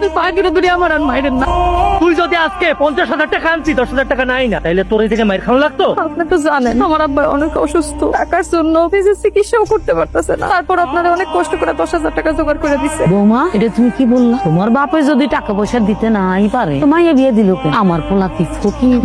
তুই আমার আর মাইরেন না। তুই যদি আজকে পঞ্চাশ হাজার টাকা আনছি দশ হাজার টাকা নাই না তাইলে তোর এই থেকে মাইর খাওয়া লাগতো? আপনি তো জানেন আমার আব্বা অনেক অসুস্থ। টাকার জন্য নিজের চিকিৎসাও করতে পারতেছে না। তারপর আপনারা অনেক কষ্ট করে দশ হাজার টাকা জোগাড় করে দিছে। বৌমা এটা তুমি কি বললা? তোমার বাপে যদি টাকা পয়সা দিতে নাই পারে মাইয়া বিয়ে দিল আমার পোলা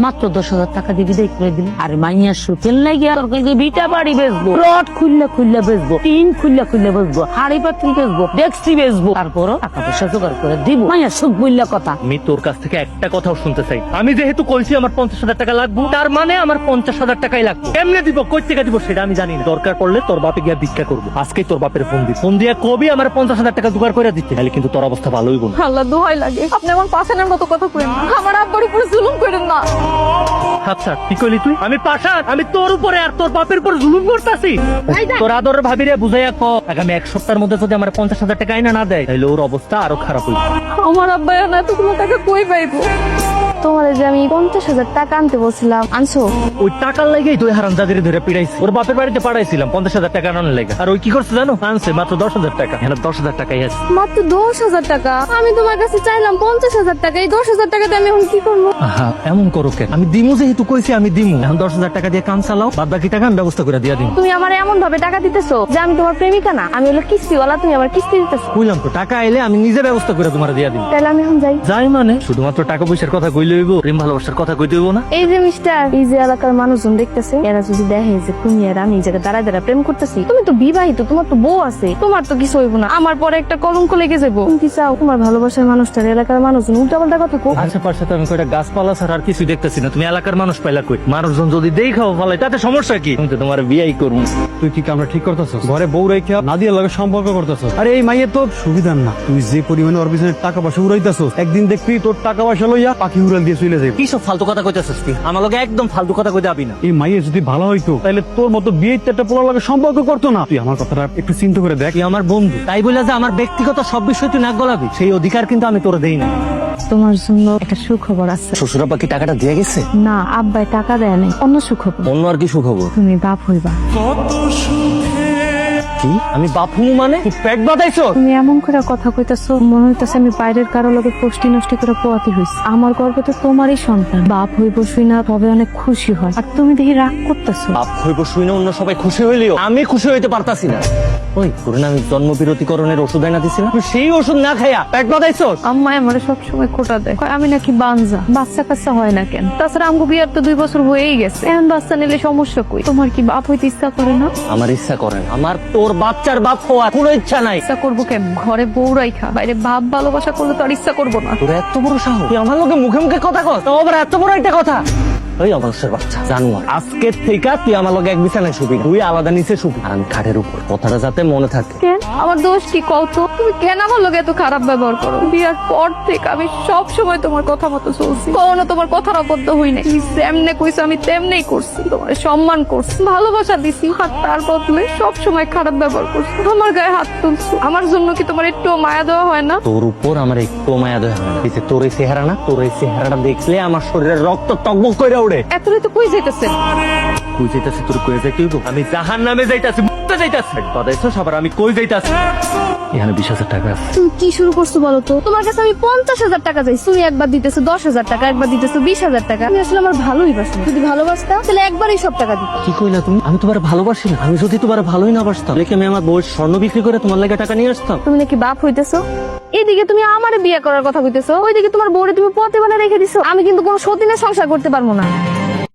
মাত্র দশ হাজার টাকা দিবি দেখ করে দিল। আর মাইয়া সুখের লাগিয়া বিটা বাড়ি বেচবো। রড খুললে খুললে বেচবো টিন খুললে খুললে বেচবো হাড়ি পাত্রি বেচবো ডেক্সি বেচবো। তারপরও টাকা পয়সা জোগাড় করে দিব। মাইয়া সুখ বললে কথা। আমি তোর কাছ থেকে একটা কথাও শুনতে চাই। আমি যেহেতু কইছি আমার পঞ্চাশ হাজার টাকা লাগবে তার মানে আমার পঞ্চাশ হাজার টাকাই লাগবে। কেমনে দিব কই থেকে দিব সেটা আমি জানি না। দরকার পড়লে তোর বাপে গিয়া ভিক্ষা করব। আজকেই তোর বাপের ফোন দিই ফোন দিয়ে কবি আমার পঞ্চাশ হাজার টাকা জোগাড় করে দিতে তাহলে কিন্তু তোর অবস্থা ভালো হইব না। আল্লাহ দোহাই লাগে। আপনি আমার মতো কথা করেন না। আমার আব্বার উপরে জুলুম করেন না। আচ্ছা কি কইলি তুই? আমি পাশান আমি তোর উপরে আর তোর বাপের উপর জুলুম করতেছি। তোর আদর ভাবিরে বুঝাইয়া ক আগামী এক সপ্তাহের মধ্যে যদি আমার পঞ্চাশ হাজার টাকা আইনা না দেয় তাহলে ওর অবস্থা আরও খারাপ হইবে। আমার আব্বাই না এতগুলো টাকা কই পাইবো? তোমার যে আমি পঞ্চাশ হাজার টাকা আনতে বলছিলাম আনছো? ওই টাকার লাগেই তুই হারাম জাদিরে ধরে পিড়াইছি। ওর বাপের বাড়িতে পাঠাইছিলাম পঞ্চাশ হাজার টাকা আনানোর লেগে। আর ওই কি করছে জানো? আনছে মাত্র দশ হাজার টাকা। এখানে দশ হাজার টাকাই আছে। মাত্র দশ হাজার টাকা? আমি তোমার কাছে চাইলাম পঞ্চাশ হাজার টাকা। এই দশ হাজার টাকাতে আমি এখন কি করব? আহা এমন করো কেন? আমি দিমু যেহেতু কইছি আমি দিমু। এখন দশ হাজার টাকা দিয়ে কাম চালাও বাদ বাকি টাকা আমি ব্যবস্থা করে দিয়া দিন তুমি আমার এমন ভাবে টাকা দিতেছো যে আমি তোমার প্রেমিকা না। আমি হলো কিস্তিওয়ালা তুমি আমার কিস্তি দিতেছো। বুঝলাম তো টাকা এলে আমি নিজে ব্যবস্থা করে তোমার দিয়া দিন তাহলে আমি এখন যাই। যাই মানে শুধুমাত্র টাকা পয়সার কথা কইলে হইব? প্রেম ভালোবাসার কথা কইতে হইব না? এই যে মিস্টার এই যে এলাকার মানুষজন দেখতেছে এরা যদি দেখে যে তুমি আর আমি এই জায়গায় দাঁড়ায় দাঁড়ায় প্রেম করতেছি তুমি তো বিবাহিত তোমার তো বউ আছে তোমার তো কিছু হইব না আমার পরে একটা কলঙ্ক লেগে যাব তুমি কি চাও তোমার ভালোবাসার মানুষটার এলাকার মানুষজন উল্টা পাল্টা কথা কো আশেপাশে তো আমি কয়টা গাছপালা ছাড়া আর কিছু দেখতেছি না। তুমি এলাকার মানুষ পাইলা কই? মানুষজন যদি দেখাও ফলে তাতে সমস্যা কি? তুমি তো তোমার বিয়াই করব তুই কি কামরা ঠিক করতেছস? ঘরে বউ রেখে নাদিয়ার লগে সম্পর্ক করতেছস? আরে এই মাইয়ের তো সুবিধার না। তুই যে পরিমাণে ওর পিছনে টাকা পয়সা উড়াইতেছস একদিন দেখবি তোর টাকা পয়সা লইয়া পাখি উড়াল দিয়ে চলে যাবে কি সব ফালতু কথা কইতেছিস তুই? আমার লগে একদম ফালতু কথা কইতে আবি না। এই মাইয়ের যদি ভালো হইতো তাহলে তোর মতো বিয়ে একটা পোলার লগে সম্পর্ক করতো না। তুই আমার কথাটা একটু চিন্তা করে দেখ। তুই আমার বন্ধু। তাই বলে যে আমার ব্যক্তিগত সব বিষয় তুই নাক গলাবি সেই অধিকার কিন্তু আমি তোর দেই না। তোমার জন্য একটা সুখবর আছে। শ্বশুরা পাখি টাকাটা দিয়ে গেছে? না আব্বাই টাকা দেয় নাই। অন্য সুখবর। অন্য আর কি সুখবর? তুমি বাপ হইবা। কি? আমি বাপু মানে? পেট বাতাইছো তুমি এমন করে কথা কইতাছো মনে হইতাছে আমি বাইরের কারও লগে কষ্টি নষ্টি করে পোয়াতি হইছি। আমার গর্বে তো তোমারই সন্তান। বাপ হইব শুই না তবে অনেক খুশি হয়। আর তুমি দেখি রাগ করতেছো। বাপ হইব শুই না অন্য সবাই খুশি হইলেও? আমি খুশি হইতে পারতাছি না। ওই তোর না আমি জন্ম বিরতিকরণের ওষুধ এনে দিছিলাম সেই ওষুধ না খাইয়া পেট বাতাইছো আম্মা আমার সবসময় খোটা দেয়। কয় আমি নাকি বানজা বাচ্চা কাচ্চা হয় না কেন? তাছাড়া আমগো বিয়ার তো দুই বছর হয়েই গেছে। এখন বাচ্চা নিলে সমস্যা কই? তোমার কি বাপ হইতে ইচ্ছা করে না? আমার ইচ্ছা করে না। আমার তোর বাচ্চার বাপ হওয়ার কোনো ইচ্ছা নাই। ইচ্ছা করব কেন? ঘরে বউ রাইখা। বাইরে বাপ ভালোবাসা করলে তো আর ইচ্ছা করব না। তোর এত বড় সাহস। তুই আমার লোকে মুখে মুখে কথা তাও আবার এত বড় একটা কথা? ওই বাচ্চা। জানুয়ার আজকের থেকে তুই আমার লগে এক বিছানায় শুবি তুই আলাদা নিচে শুবি। আর আমি খাটের উপর। কথাটা যাতে মনে থাকে। কেন? আমার দোষ কি? কত তুমি কেন আমার এত খারাপ ব্যবহার করো? বিয়ার পর থেকে আমি সব সময় তোমার কথা মতো চলছি। কখনো তোমার কথার অবদ্ধ হই তুমি যেমনে কইছো আমি তেমনেই করছি। তোমার সম্মান করছি। ভালোবাসা দিছি। আর তার বদলে সব সময় খারাপ ব্যবহার করছি। আমার গায়ে হাত তুলছো। আমার জন্য কি তোমার একটু মায়া দেওয়া হয় না? তোর উপর আমার একটু মায়া দয়া হয় না। তোর এই চেহারা না? তোর এই চেহারাটা দেখলে আমার শরীরের রক্ত টকবক করে ওড়ে এত তো কই যাইতেছে? কই যাইতাছি তোর কই যাইতে হইব আমি জাহান নামে যাইতাছি মুক্তে যাইতাছি। বাদাইছো সবার আমি কই যাইতাছি? এখানে বিশ হাজার টাকা আছে। তুমি কি শুরু করছ বলো তো? তোমার কাছে আমি পঞ্চাশ হাজার টাকা চাই তুমি একবার দিতেছো দশ হাজার টাকা একবার দিতেছো বিশ হাজার টাকা। তুমি আসলে আমার ভালোই বাসো। যদি ভালোবাসতাম তাহলে একবারই সব টাকা দিত কি কইলা তুমি? আমি তোমার ভালোবাসি না। আমি যদি তোমার ভালোই না বাসতাম কি আমি আমার বউয়ের স্বর্ণ বিক্রি করে তোমার লাগে টাকা নিয়ে আসতাম। তুমি নাকি বাপ হইতেছো? এদিকে তুমি আমারে বিয়ে করার কথা কইতেছো। ওইদিকে তোমার বউরে তুমি পথে বানা রেখে দিছো। আমি কিন্তু কোনো সতীনের সংসার করতে পারব না।